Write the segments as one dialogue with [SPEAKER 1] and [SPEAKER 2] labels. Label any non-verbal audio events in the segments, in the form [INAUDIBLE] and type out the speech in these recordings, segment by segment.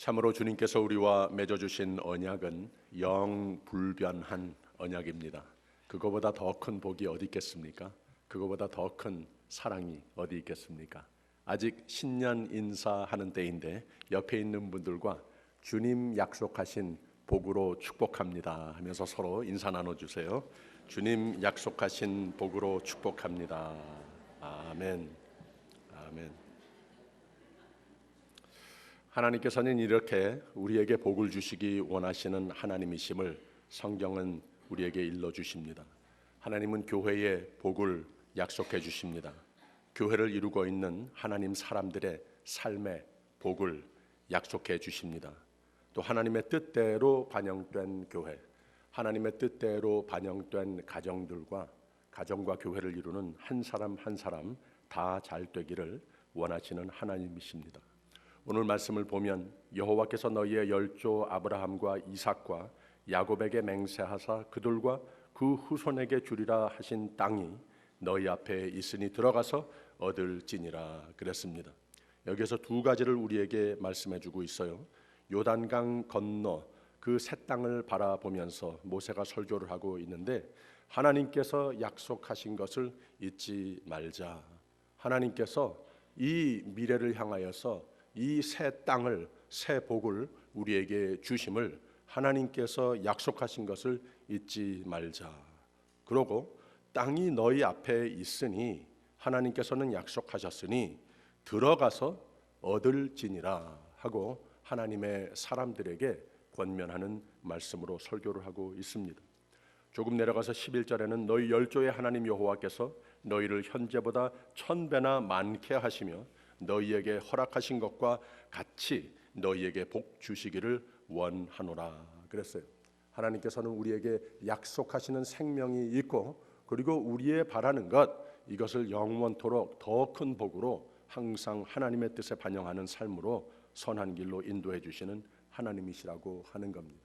[SPEAKER 1] 참으로 주님께서 우리와 맺어 주신 언약은 영불변한 언약입니다. 그거보다 더 큰 복이 어디 있겠습니까? 그거보다 더 큰 사랑이 어디 있겠습니까? 아직 신년 인사하는 때인데 옆에 있는 분들과 주님 약속하신 복으로 축복합니다 하면서 서로 인사 나눠 주세요. 주님 약속하신 복으로 축복합니다. 아멘. 아멘. 하나님께서는 이렇게 우리에게 복을 주시기 원하시는 하나님이심을 성경은 우리에게 일러 주십니다. 하나님은 교회에 복을 약속해 주십니다. 교회를 이루고 있는 하나님 사람들의 삶의 복을 약속해 주십니다. 또 하나님의 뜻대로 반영된 교회, 하나님의 뜻대로 반영된 가정들과 가정과 교회를 이루는 한 사람 한 사람 다 잘 되기를 원하시는 하나님이십니다. 오늘 말씀을 보면 여호와께서 너희의 열조 아브라함과 이삭과 야곱에게 맹세하사 그들과 그 후손에게 주리라 하신 땅이 너희 앞에 있으니 들어가서 얻을지니라 그랬습니다. 여기서 두 가지를 우리에게 말씀해 주고 있어요. 요단강 건너 그 새 땅을 바라보면서 모세가 설교를 하고 있는데 하나님께서 약속하신 것을 잊지 말자. 하나님께서 이 미래를 향하여서 이 새 땅을 새 복을 우리에게 주심을 하나님께서 약속하신 것을 잊지 말자. 그러고 땅이 너희 앞에 있으니 하나님께서는 약속하셨으니 들어가서 얻을지니라 하고 하나님의 사람들에게 권면하는 말씀으로 설교를 하고 있습니다. 조금 내려가서 11절에는 너희 열조의 하나님 여호와께서 너희를 현재보다 천 배나 많게 하시며 너희에게 허락하신 것과 같이 너희에게 복 주시기를 원하노라 그랬어요. 하나님께서는 우리에게 약속하시는 생명이 있고 그리고 우리의 바라는 것 이것을 영원토록 더 큰 복으로 항상 하나님의 뜻에 반영하는 삶으로 선한 길로 인도해 주시는 하나님이시라고 하는 겁니다.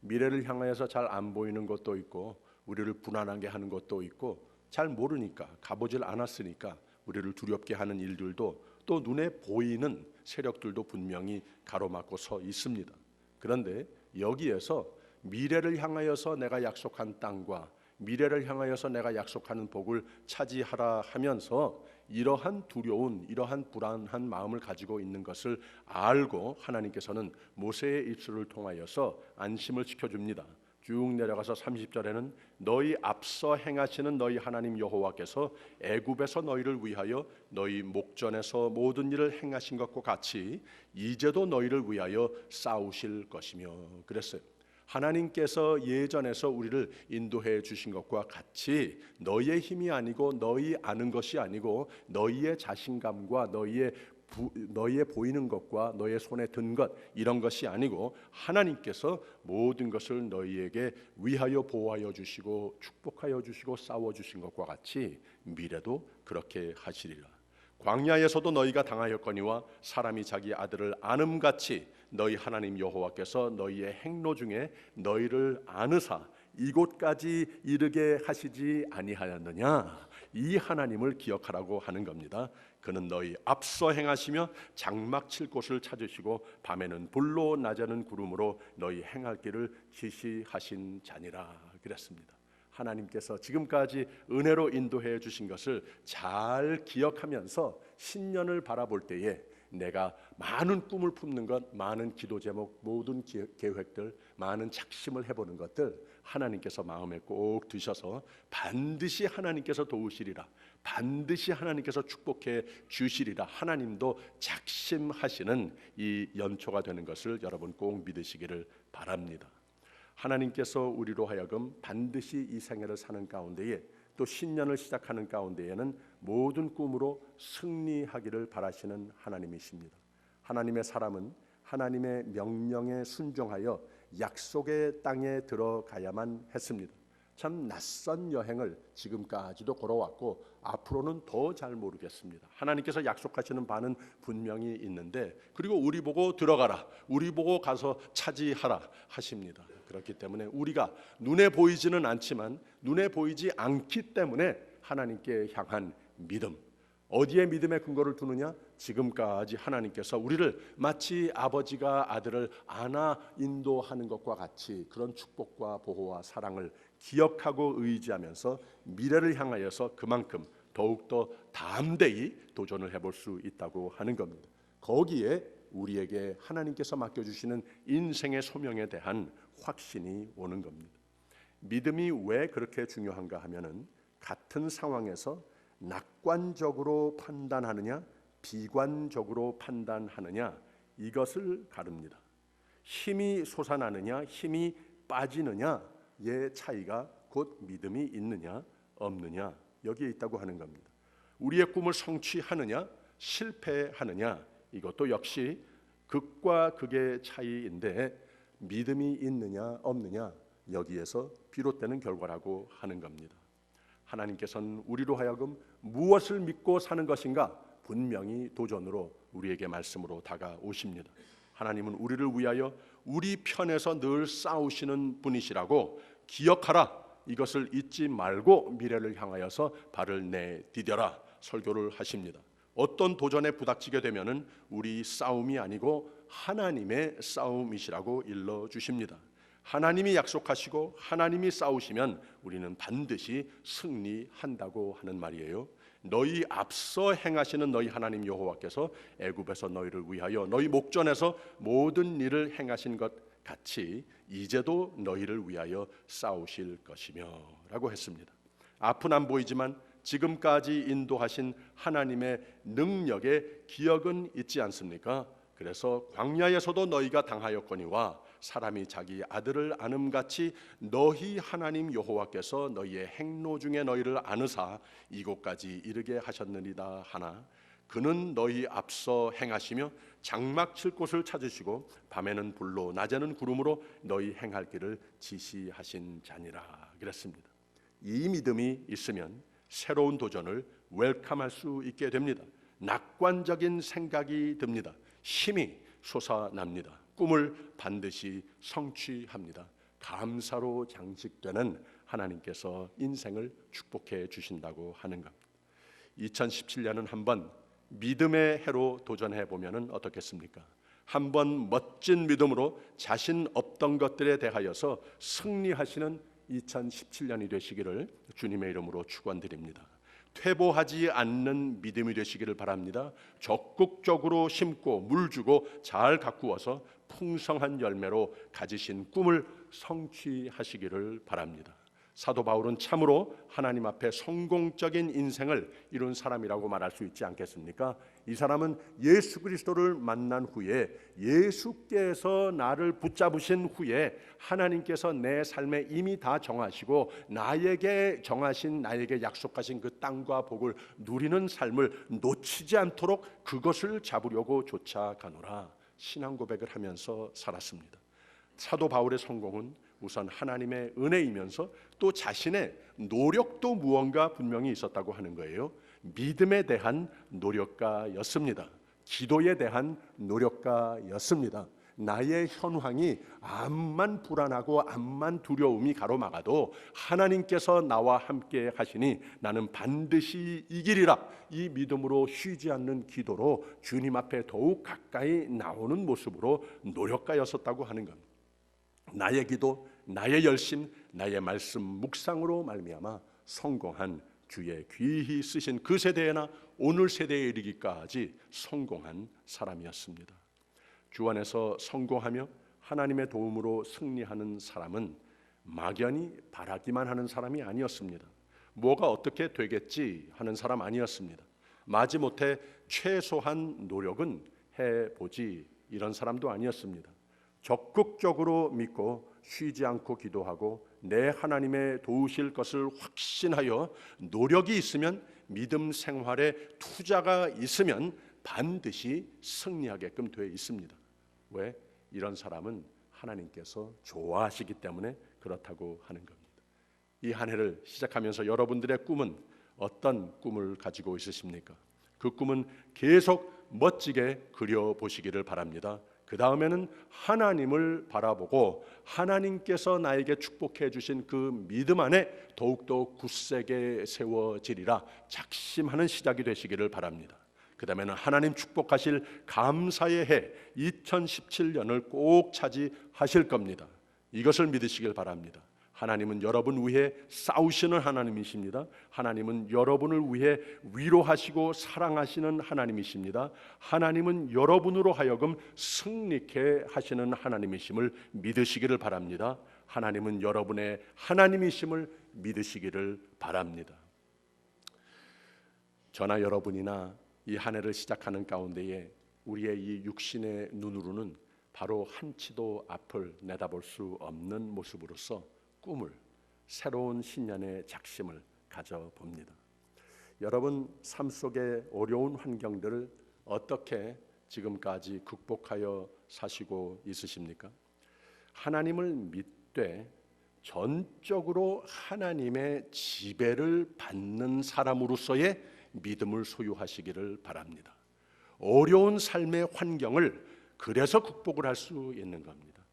[SPEAKER 1] 미래를 향하여서 잘 안 보이는 것도 있고 우리를 불안하게 하는 것도 있고 잘 모르니까 가보질 않았으니까 우리를 두렵게 하는 일들도 또 눈에 보이는 세력들도 분명히 가로막고 서 있습니다. 그런데 여기에서 미래를 향하여서 내가 약속한 땅과 미래를 향하여서 내가 약속하는 복을 차지하라 하면서 이러한 두려운 이러한 불안한 마음을 가지고 있는 것을 알고 하나님께서는 모세의 입술을 통하여서 안심을 시켜 줍니다. 쭉 내려가서 30절에는 너희 앞서 행하시는 너희 하나님 여호와께서 애굽에서 너희를 위하여 너희 목전에서 모든 일을 행하신 것과 같이 이제도 너희를 위하여 싸우실 것이며 그랬어요. 하나님께서 예전에서 우리를 인도해 주신 것과 같이 너희의 힘이 아니고 너희 아는 것이 아니고 너희의 자신감과 너희의 부, 너희의 보이는 것과 너희의 손에 든 것 이런 것이 아니고 하나님께서 모든 것을 너희에게 위하여 보호하여 주시고 축복하여 주시고 싸워 주신 것과 같이 미래도 그렇게 하시리라. 광야에서도 너희가 당하였거니와 사람이 자기 아들을 아음같이 너희 하나님 여호와께서 너희의 행로 중에 너희를 아느사 이곳까지 이르게 하시지 아니하였느냐 이 하나님을 기억하라고 하는 겁니다. 그는 너희 앞서 행하시며 장막 칠 곳을 찾으시고 밤에는 불로 낮에는 구름으로 너희 행할 길을 지시하신 자니라 그랬습니다. 하나님께서 지금까지 은혜로 인도해 주신 것을 잘 기억하면서 신년을 바라볼 때에 내가 많은 꿈을 품는 것, 많은 기도 제목, 모든 계획들, 많은 작심을 해보는 것들 하나님께서 마음에 꼭 드셔서 반드시 하나님께서 도우시리라. 반드시 하나님께서 축복해 주시리라. 하나님도 작심하시는 이 연초가 되는 것을 여러분 꼭 믿으시기를 바랍니다. 하나님께서 우리로 하여금 반드시 이 생애를 사는 가운데에 또 신년을 시작하는 가운데에는 모든 꿈으로 승리하기를 바라시는 하나님이십니다. 하나님의 사람은 하나님의 명령에 순종하여 약속의 땅에 들어가야만 했습니다. 참 낯선 여행을 지금까지도 걸어왔고 앞으로는 더 잘 모르겠습니다. 하나님께서 약속하시는 바는 분명히 있는데 그리고 우리 보고 들어가라. 우리 보고 가서 차지하라 하십니다. 그렇기 때문에 우리가 눈에 보이지는 않지만 눈에 보이지 않기 때문에 하나님께 향한 믿음 어디에 믿음의 근거를 두느냐? 지금까지 하나님께서 우리를 마치 아버지가 아들을 안아 인도하는 것과 같이 그런 축복과 보호와 사랑을 기억하고 의지하면서 미래를 향하여서 그만큼 더욱더 담대히 도전을 해볼 수 있다고 하는 겁니다. 거기에 우리에게 하나님께서 맡겨주시는 인생의 소명에 대한 확신이 오는 겁니다. 믿음이 왜 그렇게 중요한가 하면은 같은 상황에서 낙관적으로 판단하느냐 비관적으로 판단하느냐 이것을 가릅니다. 힘이 솟아나느냐 힘이 빠지느냐 의 차이가 곧 믿음이 있느냐 없느냐 여기에 있다고 하는 겁니다. 우리의 꿈을 성취하느냐 실패하느냐 이것도 역시 극과 극의 차이인데 믿음이 있느냐 없느냐 여기에서 비롯되는 결과라고 하는 겁니다. 하나님께서는 우리로 하여금 무엇을 믿고 사는 것인가 분명히 도전으로 우리에게 말씀으로 다가오십니다. 하나님은 우리를 위하여 우리 편에서 늘 싸우시는 분이시라고 기억하라. 이것을 잊지 말고 미래를 향하여서 발을 내디뎌라 설교를 하십니다. 어떤 도전에 부닥치게 되면은 우리 싸움이 아니고 하나님의 싸움이시라고 일러 주십니다. 하나님이 약속하시고 하나님이 싸우시면 우리는 반드시 승리한다고 하는 말이에요. 너희 앞서 행하시는 너희 하나님 여호와께서 애굽에서 너희를 위하여 너희 목전에서 모든 일을 행하신 것 같이 이제도 너희를 위하여 싸우실 것이며라고 했습니다. 앞은 안 보이지만 지금까지 인도하신 하나님의 능력의 기억은 있지 않습니까? 그래서 광야에서도 너희가 당하였거니와 사람이 자기 아들을 아음같이 너희 하나님 여호와께서 너희의 행로 중에 너희를 아느사 이곳까지 이르게 하셨느니라 하나 그는 너희 앞서 행하시며 장막 칠 곳을 찾으시고 밤에는 불로 낮에는 구름으로 너희 행할 길을 지시하신 자니라 그랬습니다. 이 믿음이 있으면 새로운 도전을 웰컴할 수 있게 됩니다. 낙관적인 생각이 듭니다. 힘이 솟아납니다. 꿈을 반드시 성취합니다. 감사로 장식되는 하나님께서 인생을 축복해 주신다고 하는 겁니다. 2017년은 한번 믿음의 해로 도전해 보면은 어떻겠습니까? 한번 멋진 믿음으로 자신 없던 것들에 대하여서 승리하시는 2017년이 되시기를 주님의 이름으로 축원드립니다. 퇴보하지 않는 믿음이 되시기를 바랍니다. 적극적으로 심고 물 주고 잘 가꾸어서 풍성한 열매로 가지신 꿈을 성취하시기를 바랍니다. 사도 바울은 참으로 하나님 앞에 성공적인 인생을 이룬 사람이라고 말할 수 있지 않겠습니까? 이 사람은 예수 그리스도를 만난 후에 예수께서 나를 붙잡으신 후에 하나님께서 내 삶에 이미 다 정하시고 나에게 정하신 나에게 약속하신 그 땅과 복을 누리는 삶을 놓치지 않도록 그것을 잡으려고 쫓아가노라 신앙 고백을 하면서 살았습니다. 사도 바울의 성공은 우선 하나님의 은혜이면서 또 자신의 노력도 무언가 분명히 있었다고 하는 거예요. 믿음에 대한 노력가였습니다. 기도에 대한 노력가였습니다. 나의 현황이 암만 불안하고 암만 두려움이 가로막아도 하나님께서 나와 함께 하시니 나는 반드시 이기리라 이 믿음으로 쉬지 않는 기도로 주님 앞에 더욱 가까이 나오는 모습으로 노력가였었다고 하는 겁니다. 나의 기도, 나의 열심, 나의 말씀 묵상으로 말미암아 성공한 주의 귀히 쓰신 그 세대나 오늘 세대에 이르기까지 성공한 사람이었습니다. 주 안에서 성공하며 하나님의 도움으로 승리하는 사람은 막연히 바라기만 하는 사람이 아니었습니다. 뭐가 어떻게 되겠지 하는 사람 아니었습니다. 마지못해 최소한 노력은 해보지 이런 사람도 아니었습니다. 적극적으로 믿고 쉬지 않고 기도하고 내 하나님의 도우실 것을 확신하여 노력이 있으면 믿음 생활에 투자가 있으면 반드시 승리하게끔 되어 있습니다. 왜? 이런 사람은 하나님께서 좋아하시기 때문에 그렇다고 하는 겁니다. 이 한 해를 시작하면서 여러분들의 꿈은 어떤 꿈을 가지고 있으십니까? 그 꿈은 계속 멋지게 그려 보시기를 바랍니다. 그 다음에는 하나님을 바라보고 하나님께서 나에게 축복해 주신 그 믿음 안에 더욱더 굳세게 세워지리라 작심하는 시작이 되시기를 바랍니다. 그 다음에는 하나님 축복하실 감사의 해 2017년을 꼭 차지하실 겁니다. 이것을 믿으시길 바랍니다. 하나님은 여러분 위해 싸우시는 하나님이십니다. 하나님은 여러분을 위해 위로하시고 사랑하시는 하나님이십니다. 하나님은 여러분으로 하여금 승리케 하시는 하나님이심을 믿으시기를 바랍니다. 하나님은 여러분의 하나님이심을 믿으시기를 바랍니다. 저나 여러분이나 이 한 해를 시작하는 가운데에 우리의 이 육신의 눈으로는 바로 한치도 앞을 내다볼 수 없는 모습으로서 꿈을 새로운 신년의 작심을 가져 봅니다. 여러분 삶 속의 어려운 환경들을 어떻게 지금까지 극복하여 사시고 있으십니까? 하나님을 믿되 전적으로 하나님의 지배를 받는 사람으로서의 믿음을 소유하시기를 바랍니다. 어려운 삶의 환경을 그래서 극복을 할 수 있는 겁니다.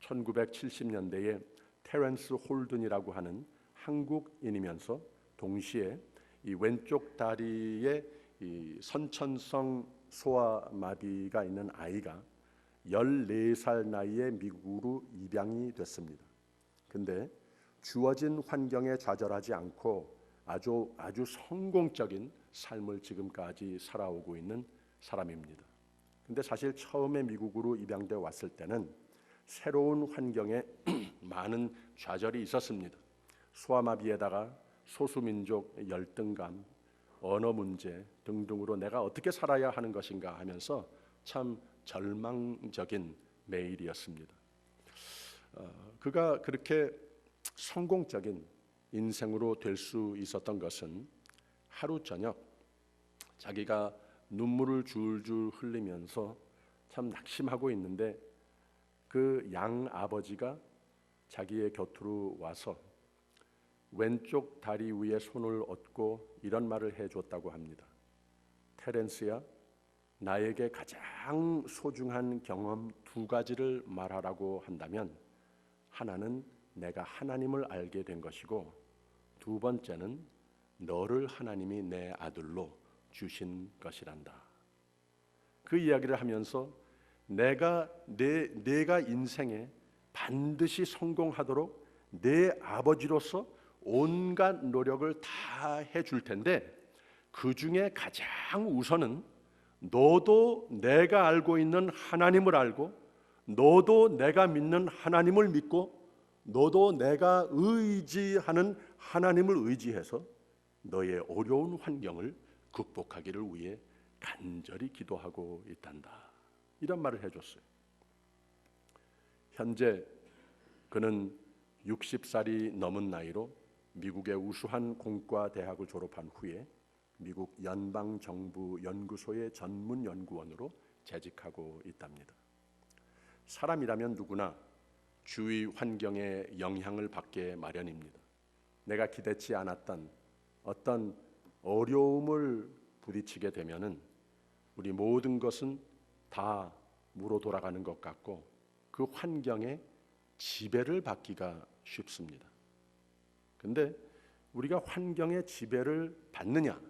[SPEAKER 1] 1970년대에 테렌스 홀든이라고 하는 한국인이면서 동시에 이 왼쪽 다리에 이 선천성 소아마비가 있는 아이가 14살 나이에 미국으로 입양이 됐습니다. 근데 주어진 환경에 좌절하지 않고 아주 아주 성공적인 삶을 지금까지 살아오고 있는 사람입니다. 근데 사실 처음에 미국으로 입양돼 왔을 때는 새로운 환경에 [CLEARS THROAT] 많은 좌절이 있었습니다. 소아마비에다가 소수민족 열등감, 언어 문제 등등으로 내가 어떻게 살아야 하는 것인가 하면서 참 절망적인 매일이었습니다. 어, 그가 그렇게 성공적인 인생으로 될 수 있었던 것은 하루 저녁 자기가 눈물을 줄줄 흘리면서 참 낙심하고 있는데 그 양 아버지가 자기의 곁으로 와서 왼쪽 다리 위에 손을 얹고 이런 말을 해줬다고 합니다. 테렌스야, 나에게 가장 소중한 경험 두 가지를 말하라고 한다면 하나는 내가 하나님을 알게 된 것이고 두 번째는 너를 하나님이 내 아들로 주신 것이란다. 그 이야기를 하면서 내가 내 내가 인생에 반드시 성공하도록 내 아버지로서 온갖 노력을 다 해줄 텐데 그 중에 가장 우선은 너도 내가 알고 있는 하나님을 알고 너도 내가 믿는 하나님을 믿고 너도 내가 의지하는 하나님을 의지해서 너의 어려운 환경을 극복하기를 위해 간절히 기도하고 있단다. 이런 말을 해줬어요. 현재 그는 60살이 넘은 나이로 미국의 우수한 공과 대학을 졸업한 후에 미국 연방 정부 연구소의 전문 연구원으로 재직하고 있답니다. 사람이라면 누구나 주위 환경에 영향을 받게 마련입니다. 내가 기대치 않았던 어떤 어려움을 부딪히게 되면은 우리 모든 것은 다 무로 돌아가는 것 같고 그 환경에 지배를 받기가 쉽습니다. 근데 우리가 환경의 지배를 받느냐,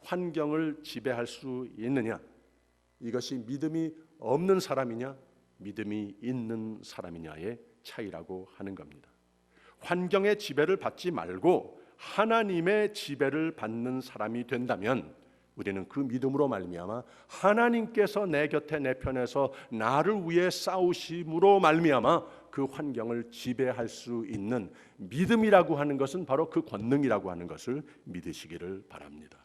[SPEAKER 1] 환경을 지배할 수 있느냐, 이것이 믿음이 없는 사람이냐, 믿음이 있는 사람이냐의 차이라고 하는 겁니다. 환경의 지배를 받지 말고 하나님의 지배를 받는 사람이 된다면 우리는 그 믿음으로 말미암아 하나님께서 내 곁에 내 편에서 나를 위해 싸우심으로 말미암아 그 환경을 지배할 수 있는 믿음이라고 하는 것은 바로 그 권능이라고 하는 것을 믿으시기를 바랍니다.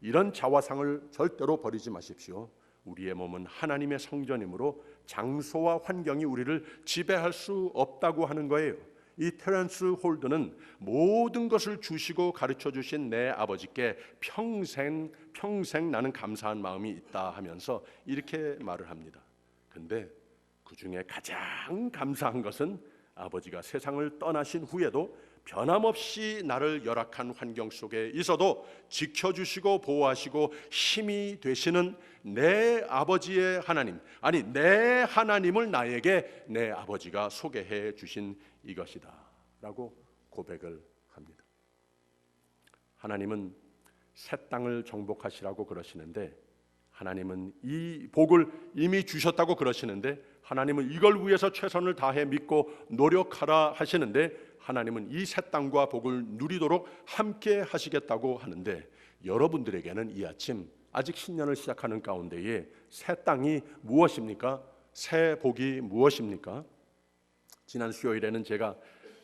[SPEAKER 1] 이런 자화상을 절대로 버리지 마십시오. 우리의 몸은 하나님의 성전이므로 장소와 환경이 우리를 지배할 수 없다고 하는 거예요. 이 테렌스 홀드는 모든 것을 주시고 가르쳐 주신 내 아버지께 평생 평생 나는 감사한 마음이 있다 하면서 이렇게 말을 합니다. 근데 그 중에 가장 감사한 것은 아버지가 세상을 떠나신 후에도 변함없이 나를 열악한 환경 속에 있어도 지켜주시고 보호하시고 힘이 되시는 내 아버지의 하나님, 아니 내 하나님을 나에게 내 아버지가 소개해 주신 이것이다 라고 고백을 합니다. 하나님은 새 땅을 정복하시라고 그러시는데 하나님은 이 복을 이미 주셨다고 그러시는데 하나님은 이걸 위해서 최선을 다해 믿고 노력하라 하시는데 하나님은 이 새 땅과 복을 누리도록 함께 하시겠다고 하는데 여러분들에게는 이 아침 아직 신년을 시작하는 가운데에 새 땅이 무엇입니까? 새 복이 무엇입니까? 지난 수요일에는 제가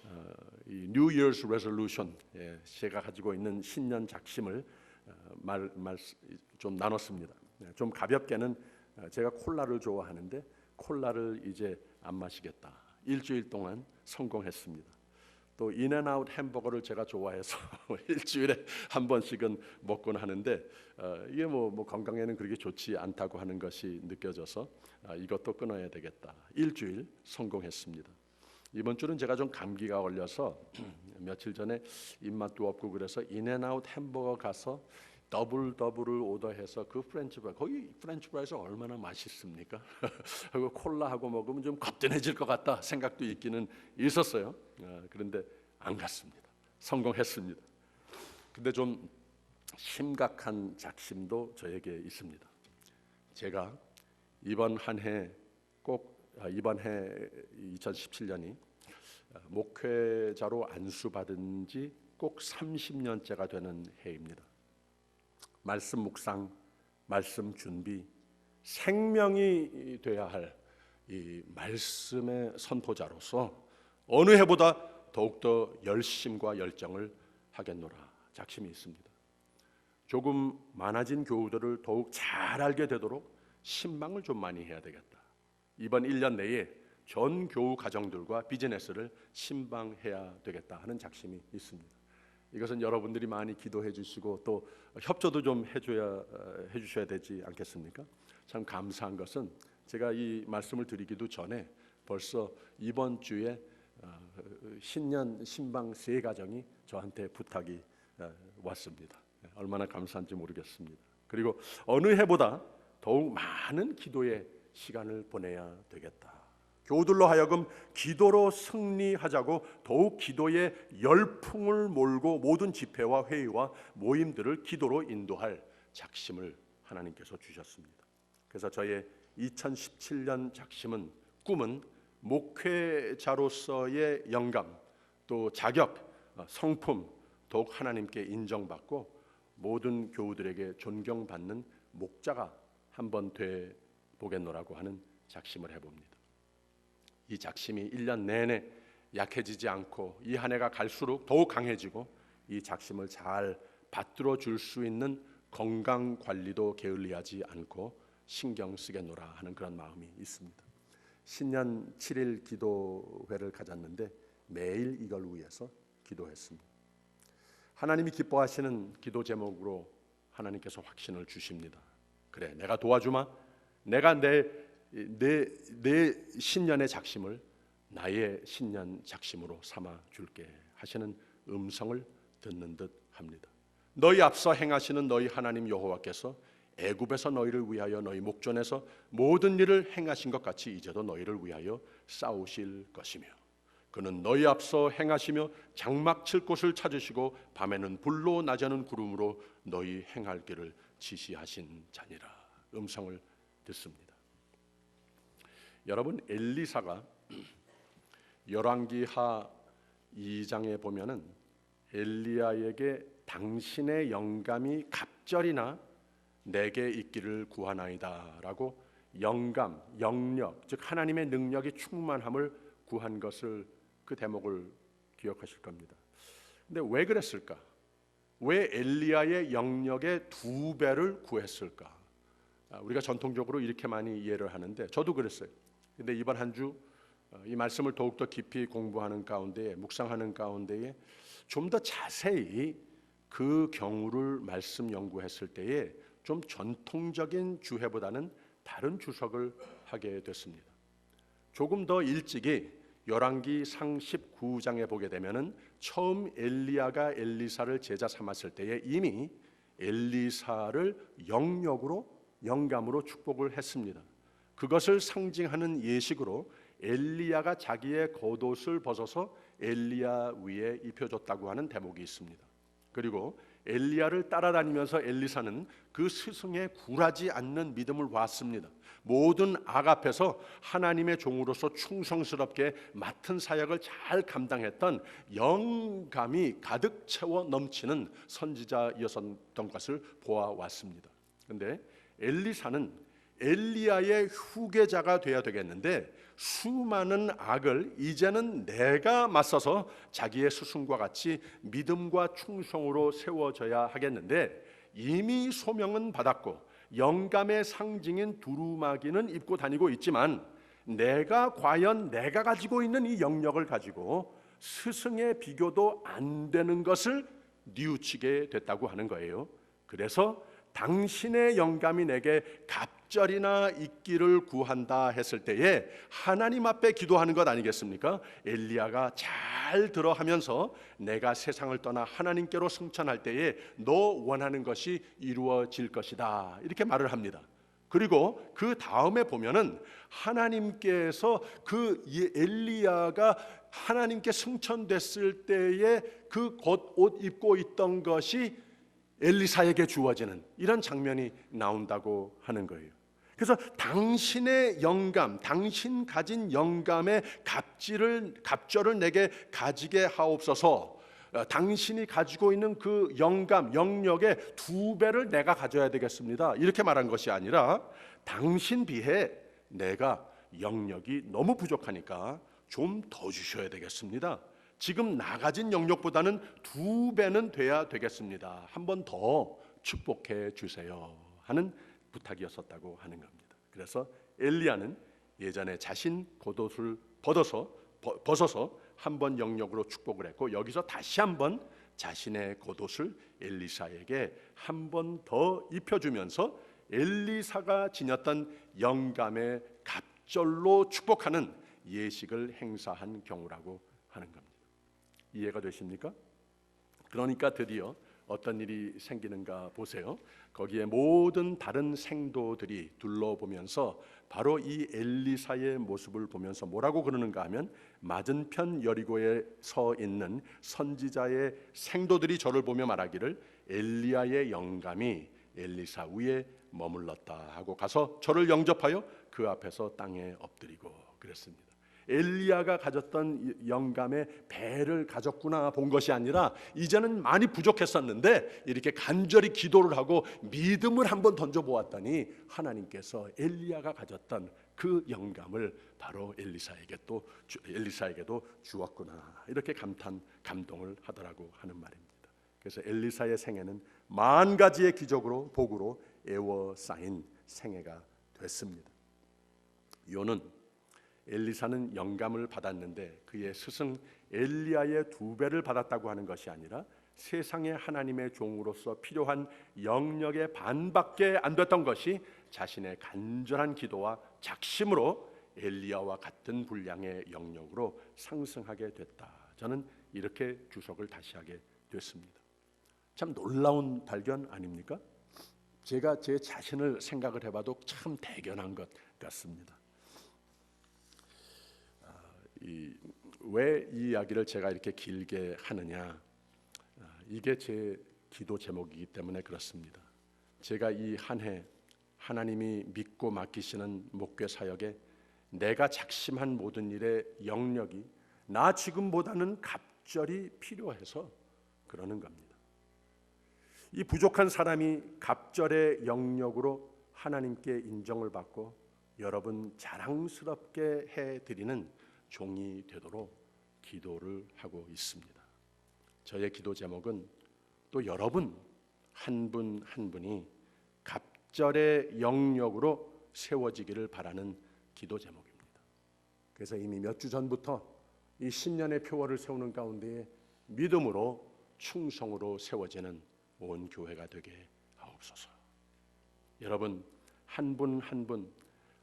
[SPEAKER 1] 어, 이 New Year's Resolution 예, 제가 가지고 있는 신년 작심을 어, 말말좀 나눴습니다. 예, 좀 가볍게는 어, 제가 콜라를 좋아하는데 콜라를 이제 안 마시겠다. 일주일 동안 성공했습니다. 또 인앤아웃 햄버거를 제가 좋아해서 [LAUGHS] 일주일에 한 번씩은 먹곤 하는데 어, 이게 뭐, 뭐 건강에는 그렇게 좋지 않다고 하는 것이 느껴져서 아, 이것도 끊어야 되겠다. 일주일 성공했습니다. 이번 주는 제가 좀 감기가 걸려서 [CLEARS THROAT] 며칠 전에 입맛도 없고 그래서 인앤아웃 햄버거 가서 더블 더블을 오더해서 그 프렌치 프라이 거기 프렌치 프라이가 얼마나 맛있습니까? [LAUGHS] 그리고 콜라하고 먹으면 좀 거뜬해질 것 같다 생각도 있기는 있었어요. 아, 그런데 안 갔습니다. 성공했습니다. 근데 좀 심각한 작심도 저에게 있습니다. 제가 이번 한 해꼭 아, 이번 해 2017년이 목회자로 안수 받은 지 꼭 30년째가 되는 해입니다. 말씀 묵상, 말씀 준비, 생명이 돼야 할 이 말씀의 선포자로서 어느 해보다 더욱더 열심과 열정을 하겠노라 작심이 있습니다. 조금 많아진 교우들을 더욱 잘 알게 되도록 신방을 좀 많이 해야 되겠다. 이번 1년 내에 전 교우 가정들과 비즈니스를 신방해야 되겠다 하는 작심이 있습니다. 이것은 여러분들이 많이 기도해 주시고 또 협조도 좀 해줘야 어, 해주셔야 되지 않겠습니까? 참 감사한 것은 제가 이 말씀을 드리기도 전에 벌써 이번 주에 어, 신년 신방 세 가정이 저한테 부탁이 어, 왔습니다. 얼마나 감사한지 모르겠습니다. 그리고 어느 해보다 더욱 많은 기도의 시간을 보내야 되겠다. 교우들로 하여금 기도로 승리하자고 더욱 기도의 열풍을 몰고 모든 집회와 회의와 모임들을 기도로 인도할 작심을 하나님께서 주셨습니다. 그래서 저의 2017년 작심은 꿈은 목회자로서의 영감 또 자격 어, 성품 더욱 하나님께 인정받고 모든 교우들에게 존경받는 목자가 한번 돼 보겠노라고 하는 작심을 해봅니다. 이 작심이 1년 내내 약해지지 않고 이 한 해가 갈수록 더욱 강해지고 이 작심을 잘 받들어 줄 수 있는 건강 관리도 게을리하지 않고 신경 쓰겠노라 하는 그런 마음이 있습니다. 신년 7일 기도회를 가졌는데 매일 이걸 위해서 기도했습니다. 하나님이 기뻐하시는 기도 제목으로 하나님께서 확신을 주십니다. 그래, 내가 도와주마. 내가 내 내, 내 신년의 작심을 나의 신년 작심으로 삼아 줄게 하시는 음성을 듣는 듯 합니다. 너희 앞서 행하시는 너희 하나님 여호와께서 애굽에서 너희를 위하여 너희 목전에서 모든 일을 행하신 것 같이 이제도 너희를 위하여 싸우실 것이며 그는 너희 앞서 행하시며 장막 칠 곳을 찾으시고 밤에는 불로 낮에는 구름으로 너희 행할 길을 지시하신 자니라 음성을 듣습니다. 여러분 엘리사가 열왕기하 2장에 보면은 엘리야에게 당신의 영감이 갑절이나 내게 있기를 구하나이다라고 영감, 영력, 즉 하나님의 능력이 충만함을 구한 것을 그 대목을 기억하실 겁니다. 근데 왜 그랬을까? 왜 엘리야의 영역의 두 배를 구했을까? 아, 우리가 전통적으로 이렇게 많이 이해를 하는데 저도 그랬어요. 근데 이번 한 주이 어, 말씀을 더욱더 깊이 공부하는 가운데 묵상하는 가운데에 좀 더 자세히 그 경우를 말씀 연구했을 때에 좀 전통적인 주해보다는 다른 주석을 하게 됐습니다. 조금 더 일찍이 열왕기 상 19장에 보게 되면은 처음 엘리야가 엘리사를 제자 삼았을 때에 이미 엘리사를 영역으로 영감으로 축복을 했습니다. 그것을 상징하는 예식으로 엘리야가 자기의 겉옷을 벗어서 엘리야 위에 입혀줬다고 하는 대목이 있습니다. 그리고 엘리야를 따라다니면서 엘리사는 그 스승의 굴하지 않는 믿음을 보았습니다. 모든 악 앞에서 하나님의 종으로서 충성스럽게 맡은 사역을 잘 감당했던 영감이 가득 채워 넘치는 선지자였던 것을 보아왔습니다. 근데 엘리사는 엘리야의 후계자가 되어야 되겠는데 수많은 악을 이제는 내가 맞서서 자기의 스승과 같이 믿음과 충성으로 세워져야 하겠는데 이미 소명은 받았고 영감의 상징인 두루마기는 입고 다니고 있지만 내가 과연 내가 가지고 있는 이 영역을 가지고 스승의 비교도 안 되는 것을 뉘우치게 됐다고 하는 거예요. 그래서 당신의 영감이 내게 갑 절이나 있기를 구한다 했을 때에 하나님 앞에 기도하는 것 아니겠습니까? 엘리야가 잘 들어하면서 내가 세상을 떠나 하나님께로 승천할 때에 너 원하는 것이 이루어질 것이다 이렇게 말을 합니다. 그리고 그 다음에 보면은 하나님께서 그이 엘리야가 하나님께 승천됐을 때에 그 겉 옷 입고 있던 것이 엘리사에게 주어지는 이런 장면이 나온다고 하는 거예요. 그래서 당신의 영감, 당신 가진 영감의 갑질을 갑절을 내게 가지게 하옵소서. 어, 당신이 가지고 있는 그 영감, 영역의 두 배를 내가 가져야 되겠습니다. 이렇게 말한 것이 아니라 당신 비해 내가 영역이 너무 부족하니까 좀 더 주셔야 되겠습니다. 지금 나 가진 영역보다는 두 배는 돼야 되겠습니다. 한 번 더 축복해 주세요. 하는 부탁이었었다고 하는 겁니다. 그래서 엘리야는 예전에 자신 겉옷을 벗어서 벗- 벗어서 한 번 영역으로 축복을 했고 여기서 다시 한 번 자신의 겉옷을 엘리사에게 한 번 더 입혀주면서 엘리사가 지녔던 영감의 갑절로 축복하는 예식을 행사한 경우라고 하는 겁니다. 이해가 되십니까? 그러니까 드디어 어떤 일이 생기는가 보세요. 거기에 모든 다른 생도들이 둘러보면서 바로 이 엘리사의 모습을 보면서 뭐라고 그러는가 하면 맞은편 여리고에 서 있는 선지자의 생도들이 저를 보며 말하기를 엘리야의 영감이 엘리사 위에 머물렀다 하고 가서 저를 영접하여 그 앞에서 땅에 엎드리고 그랬습니다. 엘리야가 가졌던 이 영감의 배를 가졌구나 본 것이 아니라 이제는 많이 부족했었는데 이렇게 간절히 기도를 하고 믿음을 한번 던져 보았더니 하나님께서 엘리야가 가졌던 그 영감을 바로 엘리사에게 또 주- 엘리사에게도 주었구나 이렇게 감탄 감동을 하더라고 하는 말입니다. 그래서 엘리사의 생애는 만 가지의 기적으로 복으로 에워싸인 생애가 됐습니다. 요는 엘리사는 영감을 받았는데 그의 스승 엘리야의 두 배를 받았다고 하는 것이 아니라 세상의 하나님의 종으로서 필요한 영역의 반밖에 안 됐던 것이 자신의 간절한 기도와 작심으로 엘리야와 같은 분량의 영역으로 상승하게 됐다. 저는 이렇게 주석을 다시 하게 됐습니다. 참 놀라운 발견 아닙니까? 제가 제 자신을 생각을 해봐도 참 대견한 것 같습니다. 왜 이 이야기를 제가 이렇게 길게 하느냐? 아, 이게 제 기도 제목이기 때문에 그렇습니다. 제가 이 한 해 하나님이 믿고 맡기시는 목회 사역에 내가 작심한 모든 일의 영역이 나 지금보다는 갑절이 필요해서 그러는 겁니다. 이 부족한 사람이 갑절의 영역으로 하나님께 인정을 받고 여러분 자랑스럽게 해 드리는 종이 되도록 기도를 하고 있습니다. 저의 기도 제목은 또 여러분 한 분 한 분이 갑절의 영역으로 세워지기를 바라는 기도 제목입니다. 그래서 이미 몇 주 전부터 이 신년의 표어를 세우는 가운데에 믿음으로 충성으로 세워지는 온 교회가 되게 하옵소서. 여러분 한 분 한 분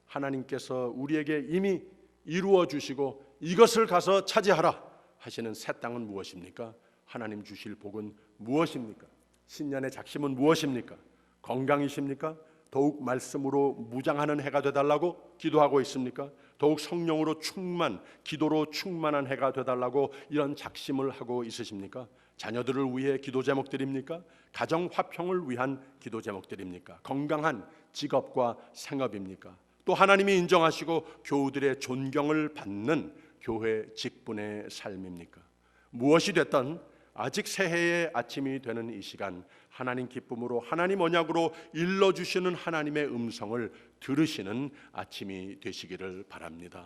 [SPEAKER 1] 하나님께서 우리에게 이미 이루어 주시고 이것을 가서 차지하라 하시는 새 땅은 무엇입니까? 하나님 주실 복은 무엇입니까? 신년의 작심은 무엇입니까? 건강이십니까? 더욱 말씀으로 무장하는 해가 되달라고 기도하고 있습니까? 더욱 성령으로 충만, 기도로 충만한 해가 되달라고 이런 작심을 하고 있으십니까? 자녀들을 위해 기도 제목드립니까? 가정 화평을 위한 기도 제목드립니까? 건강한 직업과 생업입니까? 또 하나님이 인정하시고 교우들의 존경을 받는 교회 직분의 삶입니까? 무엇이 됐든 아직 새해의 아침이 되는 이 시간 하나님 기쁨으로 하나님 언약으로 일러 주시는 하나님의 음성을 들으시는 아침이 되시기를 바랍니다.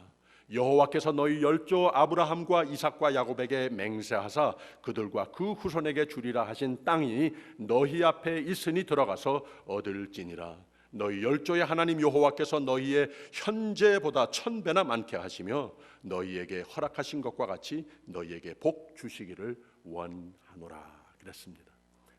[SPEAKER 1] 여호와께서 너희 열조 아브라함과 이삭과 야곱에게 맹세하사 그들과 그 후손에게 주리라 하신 땅이 너희 앞에 있으니 들어가서 얻을지니라. 너희 열조의 하나님 여호와께서 너희의 현재보다 천 배나 많게 하시며 너희에게 허락하신 것과 같이 너희에게 복 주시기를 원하노라 그랬습니다.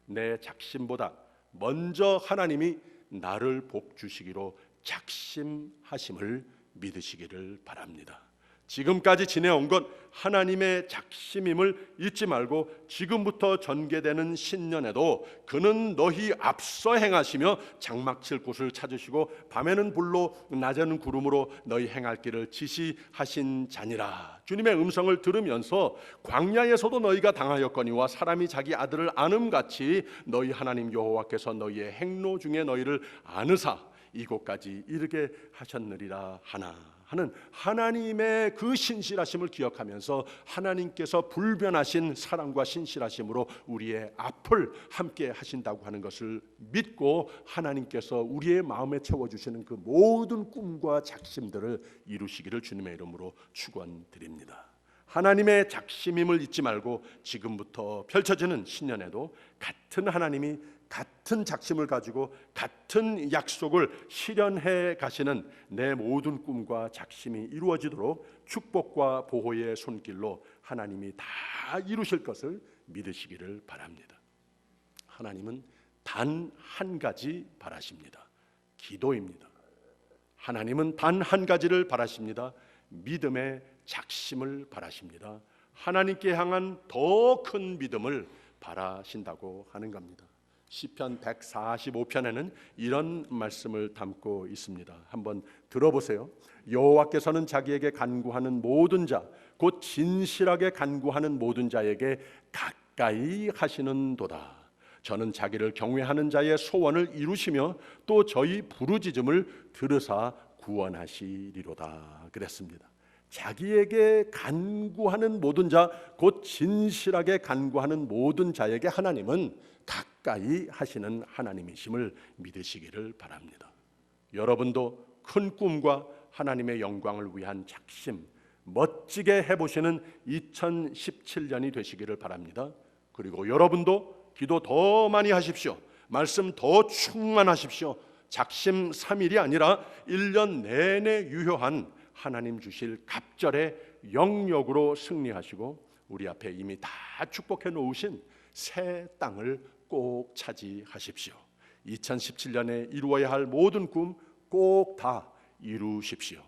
[SPEAKER 1] 내 작심보다 먼저 하나님이 나를 복 주시기로 작심하심을 믿으시기를 바랍니다. 지금까지 지내온 것 하나님의 작심임을 잊지 말고 지금부터 전개되는 신년에도 그는 너희 앞서 행하시며 장막 칠 곳을 찾으시고 밤에는 불로 낮에는 구름으로 너희 행할 길을 지시하신 자니라. 주님의 음성을 들으면서 광야에서도 너희가 당하였거니와 사람이 자기 아들을 아음같이 너희 하나님 여호와께서 너희의 행로 중에 너희를 아느사 이곳까지 이르게 하셨느리라 하나 하는 하나님의 그 신실하심을 기억하면서 하나님께서 불변하신 사랑과 신실하심으로 우리의 앞을 함께 하신다고 하는 것을 믿고 하나님께서 우리의 마음에 채워 주시는 그 모든 꿈과 작심들을 이루시기를 주님의 이름으로 축원드립니다. 하나님의 작심임을 잊지 말고 지금부터 펼쳐지는 신년에도 같은 하나님이 같은 작심을 가지고 같은 약속을 실현해 가시는 내 모든 꿈과 작심이 이루어지도록 축복과 보호의 손길로 하나님이 다 이루실 것을 믿으시기를 바랍니다. 하나님은 단 한 가지 바라십니다. 기도입니다. 하나님은 단 한 가지를 바라십니다. 믿음의 작심을 바라십니다. 하나님께 향한 더 큰 믿음을 바라신다고 하는 겁니다. 시편 145편에는 이런 말씀을 담고 있습니다. 한번 들어보세요. 여호와께서는 자기에게 간구하는 모든 자, 곧 진실하게 간구하는 모든 자에게 가까이 하시는도다. 저는 자기를 경외하는 자의 소원을 이루시며 또 저희 부르짖음을 들으사 구원하시리로다. 그랬습니다. 자기에게 간구하는 모든 자, 곧 진실하게 간구하는 모든 자에게 하나님은 가까이 하시는 하나님이심을 믿으시기를 바랍니다. 여러분도 큰 꿈과 하나님의 영광을 위한 작심 멋지게 해보시는 2017년이 되시기를 바랍니다. 그리고 여러분도 기도 더 많이 하십시오. 말씀 더 충만하십시오. 작심 3일이 아니라 1년 내내 유효한 하나님 주실 갑절의 영역으로 승리하시고 우리 앞에 이미 다 축복해 놓으신 새 땅을 꼭 차지하십시오. 2017년에 이루어야 할 모든 꿈 꼭 다 이루십시오.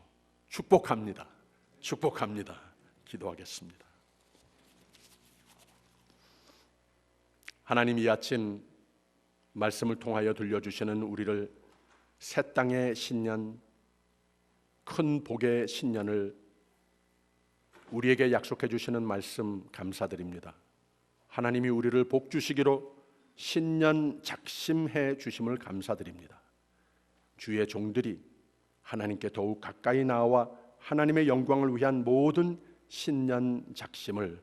[SPEAKER 1] 축복합니다. 축복합니다. 기도하겠습니다. 하나님 이 아침 말씀을 통하여 들려주시는 우리를 새 땅의 신년, 큰 복의 신년을 우리에게 약속해 주시는 말씀 감사드립니다. 하나님이 우리를 복 주시기로 신년 작심해 주심을 감사드립니다. 주의 종들이 하나님께 더욱 가까이 나와 하나님의 영광을 위한 모든 신년 작심을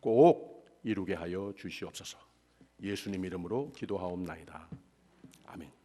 [SPEAKER 1] 꼭 이루게 하여 주시옵소서. 예수님 이름으로 기도하옵나이다. 아멘.